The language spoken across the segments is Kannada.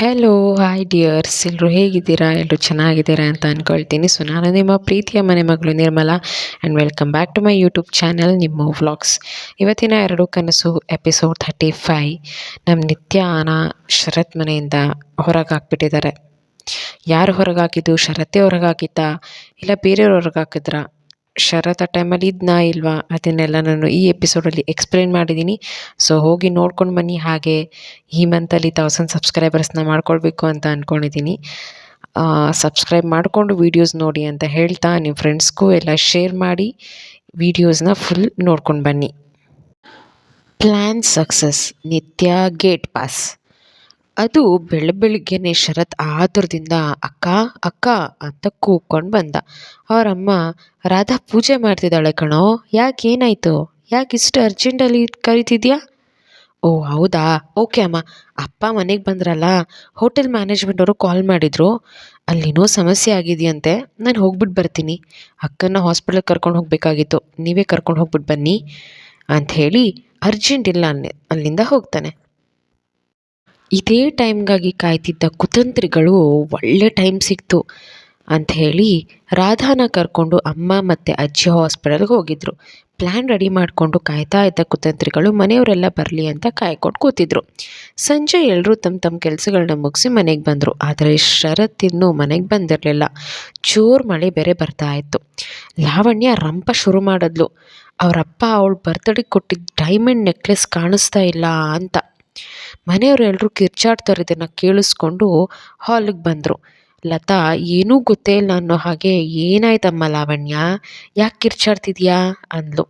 ಹೆಲೋ ಹಾಯ್ ಡಿಯರ್ಸ್ ಎಲ್ಲರೂ ಹೇಗಿದ್ದೀರಾ? ಎಲ್ಲರೂ ಚೆನ್ನಾಗಿದ್ದೀರಾ ಅಂತ ಅಂದ್ಕೊಳ್ತೀನಿ ಸೊ ನಾನು ನಿಮ್ಮ ಪ್ರೀತಿಯ ಮನೆ ಮಗಳು Nirmala and welcome back to my YouTube channel ನಿಮ್ಮ ವ್ಲಾಗ್ಸ್ ಇವತ್ತಿನ ಎರಡು ಕನಸು ಎಪಿಸೋಡ್ ಥರ್ಟಿ ಫೈ ನಮ್ಮ ನಿತ್ಯಾನ ಶರತ್ ಮನೆಯಿಂದ ಹೊರಗೆ ಹಾಕ್ಬಿಟ್ಟಿದ್ದಾರೆ ಯಾರು ಹೊರಗಾಕಿದ್ದು? ಶರತ್ತೇ ಹೊರಗಾಕಿದ್ದ? ಇಲ್ಲ ಬೇರೆಯವ್ರು ಹೊರಗೆ ಹಾಕಿದ್ರಾ ಶರತ್ ಆ ಟೈಮಲ್ಲಿ ಇದ್ನಾ ಇಲ್ವಾ? ಅದನ್ನೆಲ್ಲ ನಾನು ಈ ಎಪಿಸೋಡಲ್ಲಿ ಎಕ್ಸ್ಪ್ಲೇನ್ ಮಾಡಿದ್ದೀನಿ ಸೊ ಹೋಗಿ ನೋಡ್ಕೊಂಡು ಬನ್ನಿ. ಹಾಗೆ ಈ ಮಂತಲ್ಲಿ ತೌಸಂಡ್ ಸಬ್ಸ್ಕ್ರೈಬರ್ಸ್ನ ಮಾಡ್ಕೊಳ್ಬೇಕು ಅಂತ ಅಂದ್ಕೊಂಡಿದ್ದೀನಿ ಸಬ್ಸ್ಕ್ರೈಬ್ ಮಾಡಿಕೊಂಡು ವೀಡಿಯೋಸ್ ನೋಡಿ ಅಂತ ಹೇಳ್ತಾ ನಿಮ್ಮ ಫ್ರೆಂಡ್ಸ್ಗೂ ಎಲ್ಲ ಶೇರ್ ಮಾಡಿ ವೀಡಿಯೋಸ್ನ ಫುಲ್ ನೋಡ್ಕೊಂಡು ಬನ್ನಿ. Plan success Nitya gate pass ಅದು ಬೆಳ ಶರತ್ ಆತುರದಿಂದ, ಅಕ್ಕ ಅಕ್ಕ ಅಂತ ಕೂಗ್ಕೊಂಡು ಬಂದ. ಅವರಮ್ಮ, ರಾಧಾ ಪೂಜೆ ಮಾಡ್ತಿದ್ದಾಳೆ ಕಣೋ, ಯಾಕೆ ಏನಾಯಿತು? ಯಾಕೆ ಇಷ್ಟು ಅರ್ಜೆಂಟಲ್ಲಿ ಕರಿತಿದ್ಯಾ? ಓ, ಹೌದಾ? ಓಕೆ ಅಮ್ಮ. ಅಪ್ಪ ಮನೆಗೆ ಬಂದ್ರಲ್ಲ, ಹೋಟೆಲ್ ಮ್ಯಾನೇಜ್ಮೆಂಟ್ ಅವರು ಕಾಲ್ ಮಾಡಿದರು. ಅಲ್ಲಿನೋ ಸಮಸ್ಯೆ ಆಗಿದೆಯಂತೆ. ನಾನು ಹೋಗ್ಬಿಟ್ಟು ಬರ್ತೀನಿ. ಅಕ್ಕನ ಹಾಸ್ಪಿಟ್ಲಿಗೆ ಕರ್ಕೊಂಡು ಹೋಗಬೇಕಾಗಿತ್ತು. ನೀವೇ ಕರ್ಕೊಂಡು ಹೋಗ್ಬಿಟ್ಟು ಬನ್ನಿ. ಅಂಥೇಳಿ ಅರ್ಜೆಂಟ್ ಇಲ್ಲ ಅಲ್ಲಿ ಅಲ್ಲಿಂದ ಹೋಗ್ತಾನೆ. ಇದೇ ಟೈಮ್ಗಾಗಿ ಕಾಯ್ತಿದ್ದ ಕುತಂತ್ರಿಗಳು ಒಳ್ಳೆ ಟೈಮ್ ಸಿಕ್ತು ಅಂತ ಹೇಳಿ ರಾಧಾನ ಕರ್ಕೊಂಡು ಅಮ್ಮ ಮತ್ತು ಅಜ್ಜಿ ಹಾಸ್ಪಿಟಲ್ಗೆ ಹೋಗಿದ್ರು. ಪ್ಲ್ಯಾನ್ ರೆಡಿ ಮಾಡಿಕೊಂಡು ಕಾಯ್ತಾ ಇದ್ದ ಕುತಂತ್ರಿಗಳು ಮನೆಯವರೆಲ್ಲ ಬರಲಿ ಅಂತ ಕಾಯ್ಕೊಂಡು ಕೂತಿದ್ರು. ಸಂಜೆ ಎಲ್ಲರೂ ತಮ್ಮ ತಮ್ಮ ಕೆಲಸಗಳನ್ನ ಮುಗಿಸಿ ಮನೆಗೆ ಬಂದರು. ಆದರೆ ಶರತ್ ಇನ್ನೂ ಮನೆಗೆ ಬಂದಿರಲಿಲ್ಲ. ಜೋರು ಮಳೆ ಬೇರೆ ಬರ್ತಾ ಇತ್ತು. ಲಾವಣ್ಯ ರಂಪ ಶುರು ಮಾಡಿದ್ಲು. ಅವರಪ್ಪ ಅವಳು ಬರ್ತಡೆಗೆ ಕೊಟ್ಟಿದ್ದ ಡೈಮಂಡ್ ನೆಕ್ಲೆಸ್ ಕಾಣಿಸ್ತಾ ಇಲ್ಲ ಅಂತ. ಮನೆಯವರು ಎಲ್ಲರೂ ಕಿರ್ಚಾಡ್ತಾರೆ ಇದನ್ನು ಕೇಳಿಸ್ಕೊಂಡು ಹಾಲಿಗೆ ಬಂದರು. ಲತಾ, ಏನೂ ಗೊತ್ತೇ ಇಲ್ಲ ಅನ್ನೋ ಹಾಗೆ, ಏನಾಯ್ತಮ್ಮ ಲಾವಣ್ಯ? ಯಾಕೆ ಕಿರ್ಚಾಡ್ತಿದ್ಯಾ? ಅಂದ್ಲು.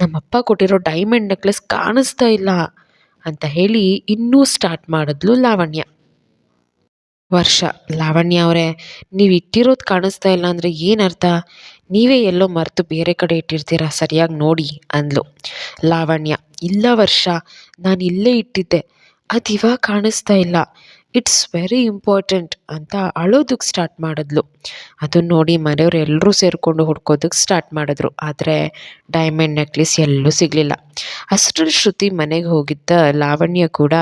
ನಮ್ಮಪ್ಪ ಕೊಟ್ಟಿರೋ ಡೈಮಂಡ್ ನೆಕ್ಲೆಸ್ ಕಾಣಿಸ್ತಾ ಇಲ್ಲ ಅಂತ ಹೇಳಿ ಇನ್ನೂ ಸ್ಟಾರ್ಟ್ ಮಾಡಿದ್ಲು ಲಾವಣ್ಯ. ವರ್ಷ. ಲಾವಣ್ಯ ಅವರೇ, ನೀವು ಇಟ್ಟಿರೋದು ಕಾಣಿಸ್ತಾ ಇಲ್ಲ ಅಂದರೆ ಏನರ್ಥ? ನೀವೇ ಎಲ್ಲೋ ಮರೆತು ಬೇರೆ ಕಡೆ ಇಟ್ಟಿರ್ತೀರಾ? ಸರಿಯಾಗಿ ನೋಡಿ ಅಂದ್ಲು. ಲಾವಣ್ಯ, ಇಲ್ಲ ವರ್ಷ, ನಾನು ಇಲ್ಲೇ ಇಟ್ಟಿದ್ದೆ. ಅದು ಕಾಣಿಸ್ತಾ ಇಲ್ಲ. ಇಟ್ಸ್ ವೆರಿ ಇಂಪಾರ್ಟೆಂಟ್ ಅಂತ ಅಳೋದಕ್ಕೆ ಸ್ಟಾರ್ಟ್ ಮಾಡಿದ್ಲು. ಅದನ್ನು ನೋಡಿ ಮನೆಯವ್ರು ಎಲ್ಲರೂ ಸೇರಿಕೊಂಡು ಹುಡ್ಕೋದಕ್ಕೆ ಸ್ಟಾರ್ಟ್ ಮಾಡಿದ್ರು. ಆದರೆ ಡೈಮಂಡ್ ನೆಕ್ಲೆಸ್ ಎಲ್ಲೂ ಸಿಗಲಿಲ್ಲ. ಅಷ್ಟರಲ್ಲಿ ಶ್ರುತಿ ಮನೆಗೆ ಹೋಗಿದ್ದ ಲಾವಣ್ಯ ಕೂಡ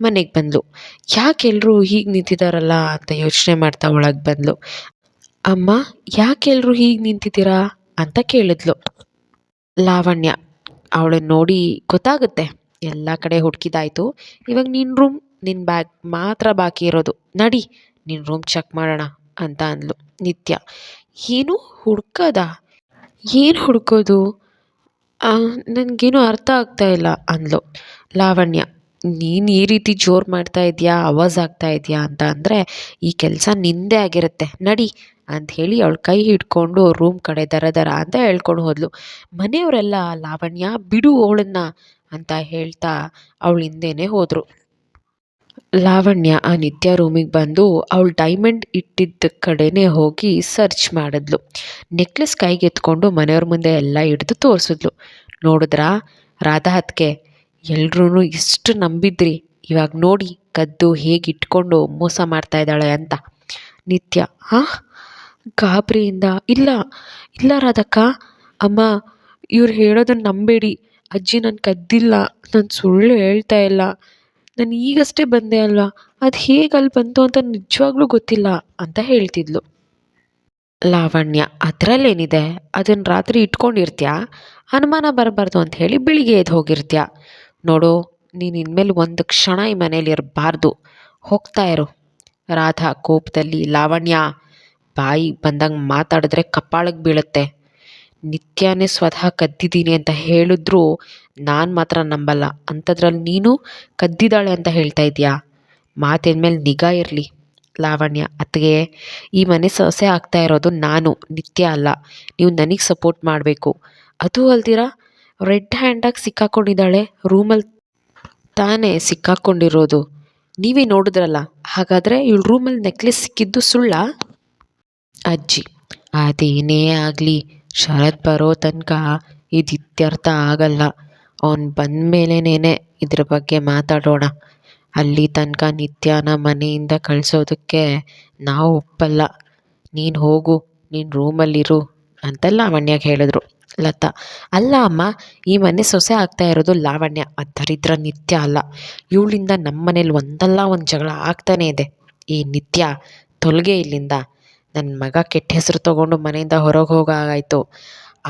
ಮನೆಗೆ ಬಂದಳು ಯಾಕೆ ಎಲ್ಲರೂ ಹೀಗೆ ನಿಂತಿದ್ದಾರಲ್ಲ ಅಂತ ಯೋಚನೆ ಮಾಡ್ತಾ ಒಳಗೆ ಬಂದಳು ಅಮ್ಮ, ಯಾಕೆ ಎಲ್ಲರೂ ಹೀಗೆ ನಿಂತಿದ್ದೀರಾ ಅಂತ ಕೇಳಿದ್ಲು. ಲಾವಣ್ಯ ಅವಳನ್ನ ನೋಡಿ ಗೊತ್ತಾಗುತ್ತೆ. ಎಲ್ಲ ಕಡೆ ಹುಡುಕಿದಾಯ್ತು. ಇವಾಗ ನಿನ್ನ ರೂಮ್ ನಿನ್ನ ಬ್ಯಾಗ್ ಮಾತ್ರ ಬಾಕಿ ಇರೋದು. ನಡಿ ನಿನ್ನ ರೂಮ್ ಚೆಕ್ ಮಾಡೋಣ ಅಂತ ಅಂದ್ಲು ನಿತ್ಯ. ಏನು ಹುಡ್ಕೋದ? ಏನು ಹುಡ್ಕೋದು? ನನಗೇನು ಅರ್ಥ ಆಗ್ತಾ ಇಲ್ಲ ಅಂದ್ಲು. ಲಾವಣ್ಯ, ನೀನು ಈ ರೀತಿ ಜೋರು ಮಾಡ್ತಾ ಇದೆಯಾ ಆವಾಜ್ ಆಗ್ತಾ ಇದೆಯಾ ಅಂತ ಅಂದರೆ, ಈ ಕೆಲಸ ನಿಂದೇ ಆಗಿರುತ್ತೆ. ನಡಿ ಅಂತ ಹೇಳಿ ಅವಳು ಕೈ ಹಿಡ್ಕೊಂಡು ರೂಮ್ ಕಡೆ ದರ ದರ ಅಂತ ಹೇಳ್ಕೊಂಡು ಹೋದ್ಲು. ಮನೆಯವರೆಲ್ಲ, ಲಾವಣ್ಯ, ಬಿಡು ಅವಳನ್ನ. ಅಂತ ಹೇಳ್ತಾ ಅವಳ ಹಿಂದೆನೇ ಹೋದರು. ಲಾವಣ್ಯ ಆ ನಿತ್ಯ ರೂಮಿಗೆ ಬಂದು ಅವಳು ಡೈಮಂಡ್ ಇಟ್ಟಿದ್ದ ಕಡೆನೇ ಹೋಗಿ ಸರ್ಚ್ ಮಾಡಿದ್ಲು. ನೆಕ್ಲೆಸ್ ಕೈಗೆ ಎತ್ಕೊಂಡು ಮನೆಯವ್ರ ಮುಂದೆ ಎಲ್ಲ ಹಿಡಿದು ತೋರಿಸಿದ್ಲು. ನೋಡಿದ್ರಾ ರಾಧಾ ಹತ್ಕೆ ಎಲ್ರೂ ಇಷ್ಟು ನಂಬಿದ್ರಿ. ಇವಾಗ ನೋಡಿ ಕದ್ದು ಹೇಗೆ ಇಟ್ಕೊಂಡು ಮೋಸ ಮಾಡ್ತಾ ಇದ್ದಾಳೆ ಅಂತ. ನಿತ್ಯ ಹಾಂ ಗಾಬರಿಯಿಂದ? ಇಲ್ಲ ಇಲ್ಲ ರಾಧಕ್ಕ. ಅಮ್ಮ, ಇವ್ರು ಹೇಳೋದನ್ನು ನಂಬೇಡಿ. ಅಜ್ಜಿ ನಾನು ಕದ್ದಿಲ್ಲ, ನಾನು ಸುಳ್ಳು ಹೇಳ್ತಾ ಇಲ್ಲ. ನಾನು ಈಗಷ್ಟೇ ಬಂದೆ ಅಲ್ವಾ? ಅದು ಹೇಗೆ ಅಲ್ಲಿ ಬಂತು ಅಂತ ನಿಜವಾಗ್ಲೂ ಗೊತ್ತಿಲ್ಲ ಅಂತ ಹೇಳ್ತಿದ್ಲು. ಲಾವಣ್ಯ, ಅದರಲ್ಲೇನಿದೆ? ಅದನ್ನು ರಾತ್ರಿ ಇಟ್ಕೊಂಡಿರ್ತೀಯಾ? ಅನುಮಾನ ಬರಬಾರ್ದು ಅಂತ ಹೇಳಿ ಬೆಳಿಗ್ಗೆ ಎದ್ದು ಹೋಗಿರ್ತೀಯ? ನೋಡು, ನೀನು ಇನ್ಮೇಲೆ ಒಂದು ಕ್ಷಣ ಈ ಮನೇಲಿ ಇರಬಾರ್ದು. ಹೋಗ್ತಾ ಇರು. ರಾಧಾ ಕೋಪದಲ್ಲಿ, ಲಾವಣ್ಯ, ಬಾಯಿ ಬಂದಂಗೆ ಮಾತಾಡಿದ್ರೆ ಕಪ್ಪಾಳಕ್ಕೆ ಬೀಳುತ್ತೆ. ನಿತ್ಯನೇ ಸ್ವತಃ ಕದ್ದಿದ್ದೀನಿ ಅಂತ ಹೇಳಿದ್ರು ನಾನು ಮಾತ್ರ ನಂಬಲ್ಲ. ಅಂಥದ್ರಲ್ಲಿ ನೀನು ಕದ್ದಿದ್ದಾಳೆ ಅಂತ ಹೇಳ್ತಾ ಇದೆಯಾ ಮಾತಿನ ಮೇಲೆ ನಿಗಾ ಇರಲಿ ಲಾವಣ್ಯ. ಅತ್ತಿಗೆ, ಈ ಮನೆ ಸೊಸೆ ಆಗ್ತಾ ಇರೋದು ನಾನು, ನಿತ್ಯ ಅಲ್ಲ. ನೀವು ನನಗೆ ಸಪೋರ್ಟ್ ಮಾಡಬೇಕು. ಅದು ಅಲ್ದಿರ? ರೆಡ್ ಹ್ಯಾಂಡಾಗಿ ಸಿಕ್ಕಾಕೊಂಡಿದ್ದಾಳೆ. ರೂಮಲ್ಲಿ ತಾನೇ ಸಿಕ್ಕಾಕೊಂಡಿರೋದು. ನೀವೇ ನೋಡಿದ್ರಲ್ಲ. ಹಾಗಾದರೆ ಇವಳು ರೂಮಲ್ಲಿ ನೆಕ್ಲೆಸ್ ಸಿಕ್ಕಿದ್ದು ಸುಳ್ಳ? ಅಜ್ಜಿ, ಅದೇನೇ ಆಗಲಿ. ಶರತ್ ಬರೋ ತನಕ ಇದು ಇತ್ಯರ್ಥ ಆಗಲ್ಲ. ಅವ್ನು ಬಂದ ಮೇಲೇನೇ ಇದ್ರ ಬಗ್ಗೆ ಮಾತಾಡೋಣ. ಅಲ್ಲಿ ತನಕ ನಿತ್ಯನ ಮನೆಯಿಂದ ಕಳಿಸೋದಕ್ಕೆ ನಾವು ಒಪ್ಪಲ್ಲ. ನೀನು ಹೋಗು, ನೀನು ರೂಮಲ್ಲಿರು ಅಂತ ಲಾವಣ್ಯಗೆ ಹೇಳಿದ್ರು. ಲತಾ, ಅಲ್ಲ ಅಮ್ಮ, ಈ ಮನೆ ಸೊಸೆ ಆಗ್ತಾ ಇರೋದು ಲಾವಣ್ಯ. ಆ ದರಿದ್ರ ನಿತ್ಯ ಅಲ್ಲ. ಇವಳಿಂದ ನಮ್ಮ ಮನೇಲಿ ಒಂದಲ್ಲ ಒಂದು ಜಗಳ ಆಗ್ತಾನೇ ಇದೆ. ಈ ನಿತ್ಯ ತೊಲಗೆ ಇಲ್ಲಿಂದ. ನನ್ನ ಮಗ ಕೆಟ್ಟ ಹೆಸರು ತೊಗೊಂಡು ಮನೆಯಿಂದ ಹೊರಗೆ ಹೋಗಾಗಾಯಿತು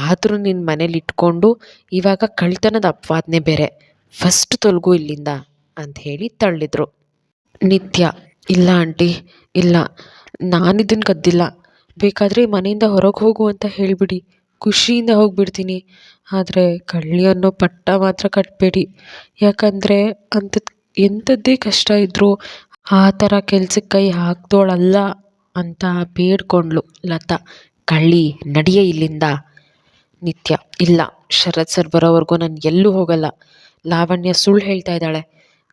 ಆದರೂ ನಿನ್ನ ಮನೇಲಿ ಇಟ್ಕೊಂಡು ಇವಾಗ ಕಳ್ತನದ ಅಪವಾದನೆ ಬೇರೆ. ಫಸ್ಟ್ ತೊಲಗು ಇಲ್ಲಿಂದ ಅಂತ ಹೇಳಿ ತಳ್ಳಿದ್ರು. ನಿತ್ಯ, ಇಲ್ಲ ಆಂಟಿ, ಇಲ್ಲ. ನಾನು ಇದನ್ನು ಕದ್ದಿಲ್ಲ ಬೇಕಾದರೆ ಮನೆಯಿಂದ ಹೊರಗೆ ಹೋಗು ಅಂತ ಹೇಳಿಬಿಡಿ. ಖುಷಿಯಿಂದ ಹೋಗಿಬಿಡ್ತೀನಿ. ಆದರೆ ಕಳ್ಳಿ ಅನ್ನೋ ಪಟ್ಟ ಮಾತ್ರ ಕಟ್ಟಬೇಡಿ ಯಾಕಂದರೆ ಅಂಥದ್ದು ಎಂಥದ್ದೇ ಕಷ್ಟ ಇದ್ದರೂ ಆ ಥರ ಕೆಲ್ಸಕ್ಕೆ ಕೈ ಹಾಕ್ದೋಳಲ್ಲ. ಅಂತ ಬೇಡ್ಕೊಂಡ್ಲು ಲತಾ. ಕಳ್ಳಿ, ನಡಿಯೇ ಇಲ್ಲಿಂದ. ನಿತ್ಯ, ಇಲ್ಲ, ಶರತ್ ಸರ್ ಬರೋವರೆಗೂ ನಾನು ಎಲ್ಲೂ ಹೋಗಲ್ಲ. ಲಾವಣ್ಯ ಸುಳ್ಳು ಹೇಳ್ತಾ ಇದ್ದಾಳೆ.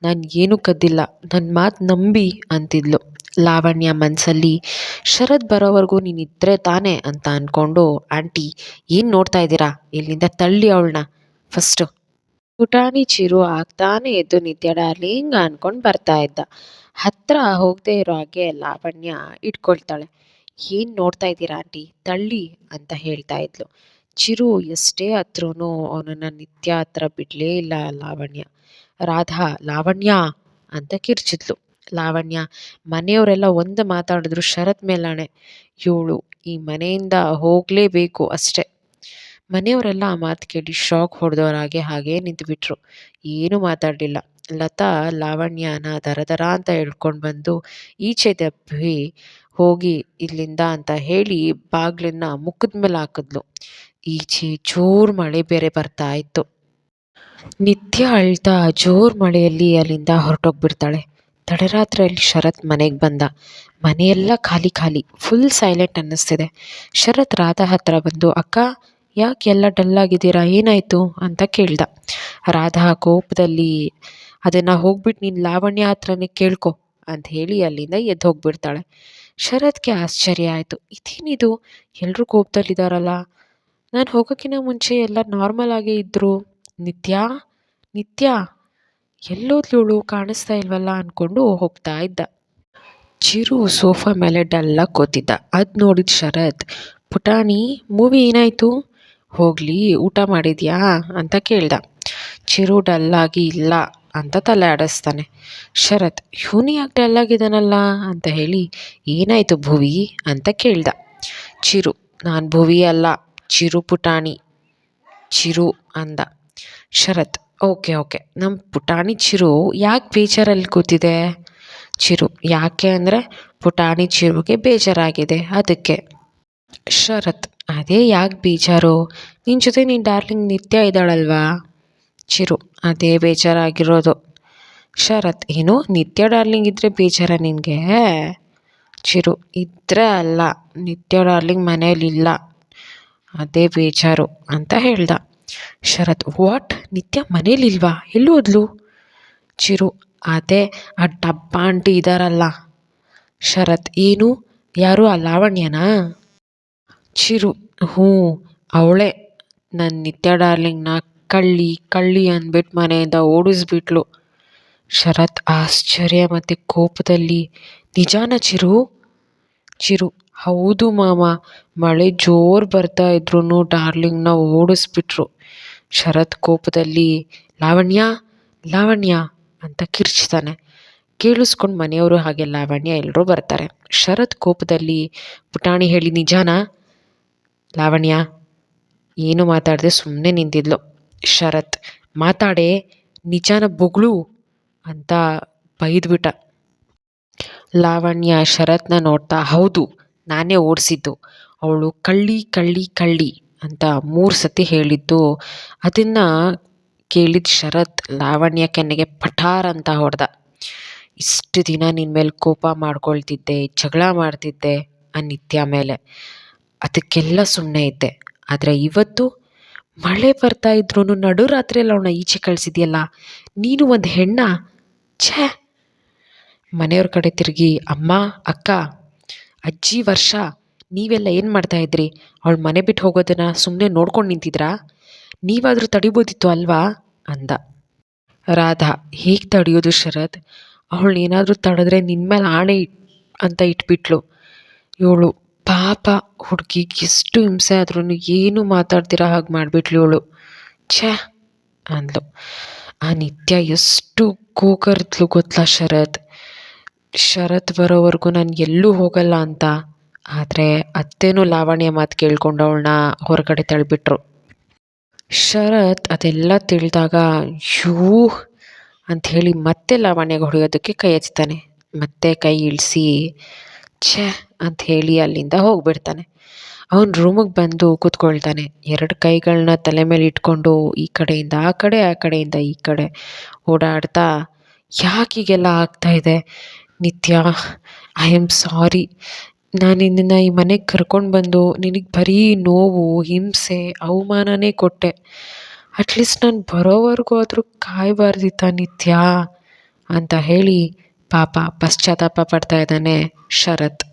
ನಾನು ಏನೂ ಕದ್ದಿಲ್ಲ. ನನ್ನ ಮಾತು ನಂಬಿ ಅಂತಿದ್ಲು. ಲಾವಣ್ಯ ಮನಸ್ಸಲ್ಲಿ ಶರತ್ ಬರೋವರೆಗೂ ನೀನು ಇದ್ದರೆ ತಾನೇ ಅಂತ ಅಂದ್ಕೊಂಡು ಆಂಟಿ, ಏನು ನೋಡ್ತಾ ಇದ್ದೀರಾ? ಇಲ್ಲಿಂದ ತಳ್ಳಿ ಅವಳನ್ನ. ಫಸ್ಟು ಪುಟಾಣಿ ಚಿರು ಆಗ್ತಾನೆ ಎದ್ದು ನಿದ್ದೆ ಡಾರ್ಲಿಂಗ್ ಅನ್ಕೊಂಡು ಬರ್ತಾ ಇದ್ದ. ಹತ್ರ ಹೋಗದೆ ಇರೋ ಹಾಗೆ ಲಾವಣ್ಯ ಇಟ್ಕೊಳ್ತಾಳೆ. ಏನು ನೋಡ್ತಾ ಇದ್ದೀರಾ ಆಂಟಿ? ತಳ್ಳಿ, ಅಂತ ಹೇಳ್ತಾ ಇದ್ಲು. ಚಿರು ಎಷ್ಟೇ ಹತ್ರೂ ಅವನನ್ನು ನಿತ್ಯ ಹತ್ರ ಬಿಡಲೇ ಇಲ್ಲ ಲಾವಣ್ಯ. ರಾಧಾ, ಲಾವಣ್ಯ, ಅಂತ ಕಿರ್ಚಿದ್ಲು. ಲಾವಣ್ಯ, ಮನೆಯವರೆಲ್ಲ ಒಂದು ಮಾತಾಡಿದ್ರು ಶರತ್ ಮೇಲಾಣೆ. ಏಳು ಈ ಮನೆಯಿಂದ ಹೋಗಲೇಬೇಕು ಅಷ್ಟೆ. ಮನೆಯವರೆಲ್ಲ ಆ ಮಾತು ಕೇಳಿ ಶಾಕ್ ಹೊಡೆದವರಾಗೆ ಹಾಗೇ ನಿಂತುಬಿಟ್ರು. ಏನೂ ಮಾತಾಡಲಿಲ್ಲ. ಲತಾ ಲಾವಣ್ಯನ ದರ ದರ ಅಂತ ಹೇಳ್ಕೊಂಡು ಬಂದು, ಈಚೆ ದಬ್ಬಿ ಹೋಗಿ ಇಲ್ಲಿಂದ ಅಂತ ಹೇಳಿ ಬಾಗಿಲನ್ನ ಮುಖದ ಮೇಲೆ ಹಾಕಿದ್ಲು. ಈಚೆ ಜೋರು ಮಳೆ ಬೇರೆ ಬರ್ತಾ ಇತ್ತು. ನಿತ್ಯ ಅಳ್ತಾ ಜೋರು ಮಳೆಯಲ್ಲಿ ಅಲ್ಲಿಂದ ಹೊರಟೋಗ್ಬಿಡ್ತಾಳೆ. ತಡರಾತ್ರಿಯಲ್ಲಿ ಶರತ್ ಮನೆಗೆ ಬಂದ. ಮನೆಯೆಲ್ಲ ಖಾಲಿ ಖಾಲಿ ಫುಲ್ ಸೈಲೆಂಟ್ ಅನ್ನಿಸ್ತಿದೆ. ಶರತ್ ರಾಧಾ ಹತ್ರ ಬಂದು, ಅಕ್ಕ ಯಾಕೆ ಎಲ್ಲ ಡಲ್ಲಾಗಿದ್ದೀರಾ ಏನಾಯಿತು? ಅಂತ ಕೇಳ್ದ. ರಾಧಾ ಕೋಪದಲ್ಲಿ, ಅದನ್ನು ಹೋಗ್ಬಿಟ್ಟು ನೀನು ಲಾವಣ್ಯ ಹತ್ರನೇ ಕೇಳ್ಕೊ ಅಂತ ಹೇಳಿ ಅಲ್ಲಿಂದ ಎದ್ದು ಹೋಗ್ಬಿಡ್ತಾಳೆ. ಶರತ್ಗೆ ಆಶ್ಚರ್ಯ ಆಯಿತು. ಇದೇನಿದು? ಎಲ್ಲರೂ ಕೋಪದಲ್ಲಿದ್ದಾರಲ್ಲ ನಾನು ಹೋಗೋಕ್ಕಿಂತ ಮುಂಚೆ ಎಲ್ಲ ನಾರ್ಮಲ್ ಆಗೇ ಇದ್ದರು ನಿತ್ಯ? ನಿತ್ಯ? ಎಲ್ಲೋದ್ಲೂಳು ಕಾಣಿಸ್ತಾ ಇಲ್ವಲ್ಲ? ಅಂದ್ಕೊಂಡು ಹೋಗ್ತಾ ಇದ್ದ. ಚಿರು ಸೋಫಾ ಮೇಲೆ ಡಲ್ಲಾಗಿ ಕೂತಿದ್ದ. ಅದು ನೋಡಿದ ಶರತ್, ಪುಟಾಣಿ, ಮೂವಿ ಏನಾಯಿತು? ಹೋಗಲಿ, ಊಟ ಮಾಡಿದ್ಯಾ? ಅಂತ ಕೇಳ್ದ. ಚಿರು ಡಲ್ಲಾಗಿ, ಇಲ್ಲ ಅಂತ ತಲೆ ಆಡಿಸ್ತಾನೆ. ಶರತ್ ಇವನು ಯಾಕೆ ಡಲ್ಲಾಗಿದ್ದಾನಲ್ಲ? ಅಂತ ಹೇಳಿ, ಏನಾಯಿತು ಭುವಿ? ಅಂತ ಕೇಳ್ದ. ಚಿರು, ನಾನು ಭುವಿ ಅಲ್ಲ, ಚಿರು ಪುಟಾಣಿ. ಚಿರು ಅಂದ. ಶರತ್, ಓಕೆ ಓಕೆ ನಮ್ಮ ಪುಟಾಣಿ ಚಿರು ಯಾಕೆ ಬೇಜಾರಲ್ಲಿ ಕೂತಿದೆ? ಚಿರು, ಯಾಕೆ ಅಂದರೆ ಪುಟಾಣಿ ಚಿರುಗೆ ಬೇಜಾರಾಗಿದೆ, ಅದಕ್ಕೆ. ಶರತ್ ಅದೇ ಯಾಕೆ ಬೇಜಾರು? ನಿನ್ನ ಜೊತೆ ನಿನ್ನ ಡಾರ್ಲಿಂಗ್ ನಿತ್ಯ ಇದ್ದಾಳಲ್ವಾ? ಚಿರು, ಅದೇ ಬೇಜಾರಾಗಿರೋದು. ಶರತ್, ಏನು? ನಿತ್ಯ ಡಾರ್ಲಿಂಗ್ ಇದ್ದರೆ ಬೇಜಾರ ನಿನಗೆ? ಚಿರು ಇದ್ದರೆ ಅಲ್ಲ. ನಿತ್ಯ ಡಾರ್ಲಿಂಗ್ ಮನೇಲಿಲ್ಲ ಅದೇ ಬೇಜಾರು ಅಂತ ಹೇಳ್ದ. ಶರತ್, ವಾಟ್? ನಿತ್ಯ ಮನೇಲಿಲ್ವಾ ಎಲ್ಲಿ ಹೋದ್ಲು? ಚಿರು, ಅದೇ, ಆ ಡಬ್ಬ ಆಂಟಿ ಇದ್ದಾರಲ್ಲ ಶರತ್, ಏನು? ಯಾರು? ಆ ಲಾವಣ್ಯನಾ? ಚಿರು ಹ್ಞೂ ಅವಳೇ. ನನ್ನ ನಿತ್ಯ ಡಾರ್ಲಿಂಗ್ನ ಕಳ್ಳಿ ಕಳ್ಳಿ ಅಂದ್ಬಿಟ್ಟು ಮನೆಯಿಂದ ಓಡಿಸ್ಬಿಟ್ಲು. ಶರತ್ ಆಶ್ಚರ್ಯ ಮತ್ತು ಕೋಪದಲ್ಲಿ, ನಿಜಾನ ಚಿರು? ಚಿರು, ಹೌದು ಮಾಮ, ಮಳೆ ಜೋರು ಬರ್ತಾ ಇದ್ರೂ ಡಾರ್ಲಿಂಗ್ನ ಓಡಿಸ್ಬಿಟ್ರು. ಶರತ್ ಕೋಪದಲ್ಲಿ, ಲಾವಣ್ಯ ಲಾವಣ್ಯ ಅಂತ ಕಿರ್ಚ್ತಾನೆ. ಕೇಳಿಸ್ಕೊಂಡು ಮನೆಯವರು ಹಾಗೆ ಲಾವಣ್ಯ ಎಲ್ಲರೂ ಬರ್ತಾರೆ. ಶರತ್ ಕೋಪದಲ್ಲಿ, ಪುಟಾಣಿ ಹೇಳಿ ನಿಜಾನಾ? ಲಾವಣ್ಯ, ಏನು ಮಾತಾಡದೆ ಸುಮ್ಮನೆ ನಿಂತಿದ್ಲು. ಶರತ್, ಮಾತಾಡೆ, ನಿಜಾನ ಬೊಗಳು ಅಂತ ಬೈದ್ಬಿಟ್ಟ. ಲಾವಣ್ಯ ಶರತ್ನ ನೋಡ್ತಾ, ಹೌದು, ನಾನೇ ಓಡಿಸಿದ್ದು. ಅವಳು ಕಳ್ಳಿ ಕಳ್ಳಿ ಕಳ್ಳಿ ಅಂತ ಮೂರು ಸತಿ ಹೇಳಿದ್ದು. ಅದನ್ನು ಕೇಳಿದ ಶರತ್ ಲಾವಣ್ಯ ಕೆನ್ನೆಗೆ ಪಠಾರ್ ಅಂತ ಹೊಡೆದ. ಇಷ್ಟು ದಿನ ನಿನ್ನ ಮೇಲೆ ಕೋಪ ಮಾಡ್ಕೊಳ್ತಿದ್ದೆ, ಜಗಳ ಮಾಡ್ತಿದ್ದೆ ಆ ನಿತ್ಯ ಮೇಲೆ. ಅದಕ್ಕೆಲ್ಲ ಸುಮ್ಮನೆ ಇದ್ದೆ. ಆದರೆ ಇವತ್ತು ಮಳೆ ಬರ್ತಾ ಇದ್ರೂ ನಡು ರಾತ್ರಿಯಲ್ಲಿ ಈಚೆ ಕಳಿಸಿದ್ಯಲ್ಲ, ನೀನು ಒಂದು ಹೆಣ್ಣ? ಛೇ! ಮನೆಯವ್ರ ಕಡೆ ತಿರುಗಿ, ಅಮ್ಮ, ಅಕ್ಕ, ಅಜ್ಜಿ, ವರ್ಷ, ನೀವೆಲ್ಲ ಏನು ಮಾಡ್ತಾ ಇದ್ರಿ? ಅವಳು ಮನೆ ಬಿಟ್ಟು ಹೋಗೋದನ್ನು ಸುಮ್ಮನೆ ನೋಡ್ಕೊಂಡು ನಿಂತಿದ್ರಾ? ನೀವಾದರೂ ತಡಿಬೋದಿತ್ತು ಅಲ್ವಾ? ಅಂದ. ರಾಧಾ, ಹೇಗೆ ತಡೆಯೋದು ಶರತ್? ಅವಳು ಏನಾದರೂ ತಡೆದ್ರೆ ನಿನ್ನ ಮೇಲೆ ಆಣೆ ಇಟ್ ಅಂತ ಇಟ್ಬಿಟ್ಲು. ಇವಳು ಪಾಪ ಹುಡುಗಿಗೆ ಎಷ್ಟು ಹಿಂಸೆ ಆದ್ರೂ ಏನು ಮಾತಾಡ್ದಿರ ಹಾಗೆ ಮಾಡಿಬಿಟ್ಲಿ ಇವಳು. ಛೇ, ಅಂದ್ಲು. ಆ ನಿತ್ಯ ಎಷ್ಟು ಕೂಗರ್ದ್ಲು ಗೊತ್ತಾ ಶರತ್? ಶರತ್ ಬರೋವರೆಗೂ ನಾನು ಎಲ್ಲೂ ಹೋಗಲ್ಲ ಅಂತ. ಆದರೆ ಅತ್ತೇನೂ ಲಾವಣ್ಯ ಮಾತು ಕೇಳ್ಕೊಂಡು ಅವಳನ್ನ ಹೊರಗಡೆ ತಳ್ಳಿಬಿಟ್ರು ಶರತ್ ಅದೆಲ್ಲ ತಿಳಿದಾಗ, ಯೂ ಹೇಳಿ ಮತ್ತೆ ಲಾವಣ್ಯಗೆ ಹೊಡೆಯೋದಕ್ಕೆ ಕೈ ಹಚ್ತಾನೆ. ಮತ್ತೆ ಕೈ ಇಳಿಸಿ ಛೇ ಅಂತ ಹೇಳಿ ಅಲ್ಲಿಂದ ಹೋಗಿಬಿಡ್ತಾನೆ. ಅವನು ರೂಮಿಗೆ ಬಂದು ಕೂತ್ಕೊಳ್ತಾನೆ. ಎರಡು ಕೈಗಳನ್ನ ತಲೆ ಮೇಲೆ ಇಟ್ಕೊಂಡು ಈ ಕಡೆಯಿಂದ ಆ ಕಡೆ, ಆ ಕಡೆಯಿಂದ ಈ ಕಡೆ ಓಡಾಡ್ತಾ, ಯಾಕೆ ಹೀಗೆಲ್ಲ ಇದೆ? ನಿತ್ಯ ಐ ಆಮ್ ಸಾರಿ ನಾನು ನಿನ್ನನ್ನು ಈ ಮನೆಗೆ ಕರ್ಕೊಂಡು ಬಂದು ನಿನಗೆ ಬರೀ ನೋವು, ಹಿಂಸೆ, ಅವಮಾನನೇ ಕೊಟ್ಟೆ. ಅಟ್ಲೀಸ್ಟ್ ನಾನು ಬರೋವರೆಗೂ ಆದರೂ ಕಾಯಬಾರ್ದಿತ್ತ ನಿತ್ಯ ಅಂತ ಹೇಳಿ ಪಾಪ ಪಶ್ಚಾತ್ತಾಪ ಪಡ್ತಾ ಇದ್ದಾನೆ ಶರತ್.